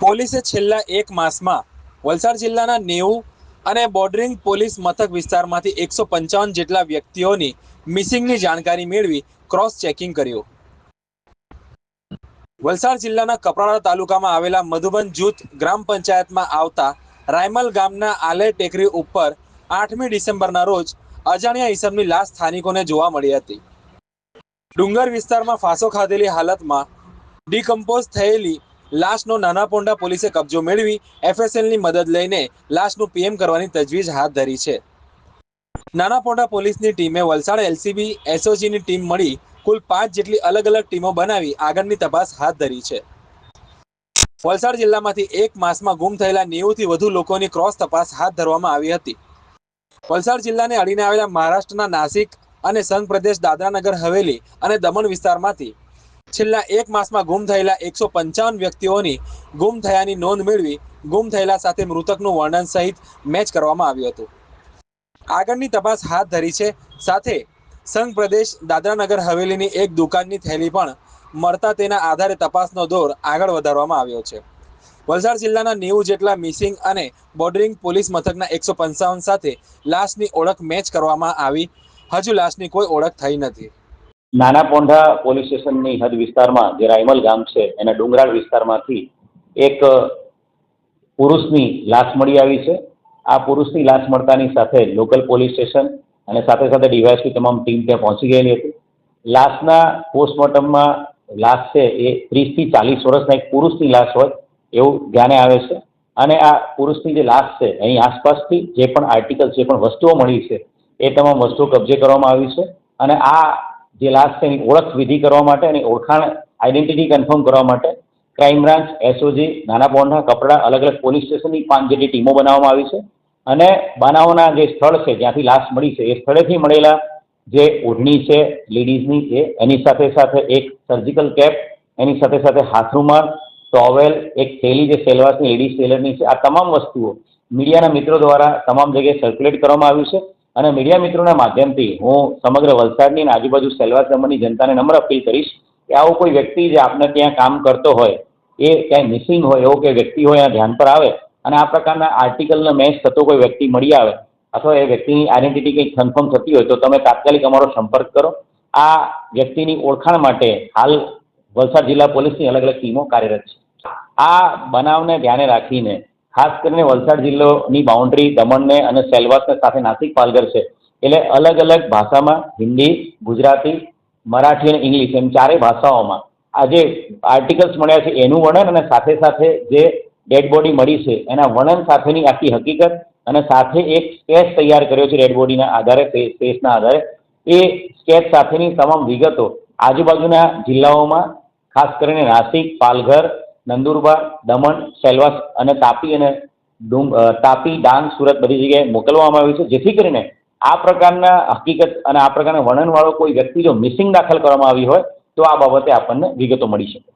પોલીસે છેલ્લા એક માસમાં વલસાડ જિલ્લાના નેવું અને બોર્ડરિંગ પોલીસ મથક વિસ્તારમાંથી એકસો પંચાવન જેટલા વ્યક્તિઓની મિસિંગની જાણકારી મેળવી ક્રોસ ચેકિંગ કર્યું. વલસાડ જિલ્લાના કપરાડા તાલુકામાં આવેલા મધુબન જૂથ ગ્રામ પંચાયતમાં આવતા રાયમલ ગામના આલે ટેકરી ઉપર આઠમી ડિસેમ્બરના રોજ અજાણ્યા ઈસમની લાશ સ્થાનિકોને જોવા મળી હતી. ડુંગર વિસ્તારમાં ફાંસો ખાધેલી હાલતમાં ડીકમ્પોઝ થયેલી લાશનો નાના પોંડા પોલીસે કબજો મેળવી એફએસએલની મદદ લઈને લાશનું પીએમ કરવાની તજવીજ હાથ ધરી છે. નાના પોંડા પોલીસની ટીમે વલસાડ એલસીબી એસઓજીની ટીમ મળી કુલ પાંચ જેટલી અલગ અલગ ટીમો બનાવી આગળની તપાસ હાથ ધરી છે. વલસાડ જિલ્લામાંથી એક માસમાં ગુમ થયેલા નેવુંથી વધુ લોકોની ક્રોસ તપાસ હાથ ધરવામાં આવી હતી. વલસાડ જિલ્લાને અડીને આવેલા મહારાષ્ટ્રના નાસિક અને સંઘ પ્રદેશ દાદરાનગર હવેલી અને દમણ વિસ્તારમાંથી છેલ્લા એક માસમાં ગુમ થયેલા એકસો પંચાવન વ્યક્તિઓની ગુમ થયાની નોંધ મેળવી ગુમ થયેલા સાથે મૃતકનું વર્ણન સહિત મેચ કરવામાં આવ્યું હતું. આગળની તપાસ હાથ ધરી છે. સાથે સંઘ પ્રદેશ દાદરાનગર હવેલીની એક દુકાનની થેલી પણ મળતા તેના આધારે તપાસનો દોર આગળ વધારવામાં આવ્યો છે. વલસાડ જિલ્લાના નેવું જેટલા મિસિંગ અને બોર્ડરિંગ પોલીસ મથકના એકસો પંચાવન સાથે લાશની ઓળખ મેચ કરવામાં આવી. હજુ લાશની કોઈ ઓળખ થઈ નથી. નાના પોંઢા પોલીસ સ્ટેશનની હદ વિસ્તારમાં, જે રાયમલ ગામ છે, એના ડુંગરાળ વિસ્તારમાંથી એક પુરુષની લાશ મળી આવી છે. આ પુરુષની લાશ મળતાની સાથે લોકલ પોલીસ સ્ટેશન અને સાથે સાથે ડીવાયસપી તમામ ટીમ ત્યાં પહોંચી ગયેલી હતી. લાશના પોસ્ટમોર્ટમમાં લાશ છે એ ત્રીસથી ચાલીસ વર્ષના એક પુરુષની લાશ હોય એવું ધ્યાને આવે છે. અને આ પુરુષની જે લાશ છે અહીં આસપાસથી જે પણ આર્ટિકલ જે પણ વસ્તુઓ મળી છે, એ તમામ વસ્તુઓ કબજે કરવામાં આવી છે. અને આ જે લાશ એની ઓળખ વિધિ કરવા માટે અને ઓળખાણ આઈડેન્ટિટી કન્ફર્મ કરવા માટે ક્રાઇમ બ્રાન્ચ એસઓજી નાના પોંઢા, કપડા, અલગ અલગ પોલીસ સ્ટેશનની પાંચ જેટલી ટીમો બનાવવામાં આવી છે. અને બનાવોના જે સ્થળ છે, જ્યાંથી લાશ મળી છે, એ સ્થળેથી મળેલા જે ઓઢણી છે લેડીઝની એ એની સાથે સાથે એક સર્જિકલ કેપ એની સાથે સાથે હાથરૂમાલ ટોવેલ એક થેલી જે સેલવાસની લેડીઝ ટેલરની છે, આ તમામ વસ્તુઓ મીડિયાના મિત્રો દ્વારા તમામ જગ્યાએ સર્ક્યુલેટ કરવામાં આવ્યું છે. અને મીડિયા મિત્રોના માધ્યમથી હું સમગ્ર વલસાડની અને આજુબાજુ સેલવાસ ગામની જનતાને નમ્ર અપીલ કરીશ કે આવો કોઈ વ્યક્તિ જે આપને ત્યાં કામ કરતો હોય, એ ક્યાંય મિસિંગ હોય એવો કોઈ વ્યક્તિ હોય એના ધ્યાન પર આવે અને આ પ્રકારના આર્ટિકલનો મેચ થતો કોઈ વ્યક્તિ મળી આવે અથવા એ વ્યક્તિની આઈડેન્ટિટી કંઈક કન્ફર્મ થતી હોય તો તમે તાત્કાલિક અમારો સંપર્ક કરો. આ વ્યક્તિની ઓળખાણ માટે હાલ વલસાડ જિલ્લા પોલીસની અલગ અલગ ટીમો કાર્યરત છે. આ બનાવને ધ્યાને રાખીને ખાસ કરીને વલસાડ જિલ્લોની બાઉન્ડ્રી દમણને અને સેલવાસને સાથે નાસિક પાલઘર છે. એટલે અલગ અલગ ભાષામાં હિન્દી, ગુજરાતી, મરાઠી અને ઇંગ્લિશ એમ ચારેય ભાષાઓમાં આ જે આર્ટિકલ્સ મળ્યા છે. એનું વર્ણન અને સાથે સાથે જે ડેડ બોડી મળી છે, એના વર્ણન સાથેની આખી હકીકત અને સાથે એક સ્કેચ તૈયાર કર્યો છે ડેડ બોડીના આધારે સ્પેસના આધારે. એ સ્કેચ સાથેની તમામ વિગતો આજુબાજુના જિલ્લાઓમાં, ખાસ કરીને નાસિક, પાલઘર નંદુરબાર, દમણ, સેલવાસ અને તાપી અને ડુંગ તાપી, ડાંગ, સુરત બધી જગ્યાએ મોકલવામાં આવ્યું છે. જેથી કરીને આ પ્રકારના હકીકત અને આ પ્રકારના વર્ણનવાળો કોઈ વ્યક્તિ જો મિસિંગ દાખલ કરવામાં આવી હોય તો આ બાબતે આપણને વિગતો મળી શકે.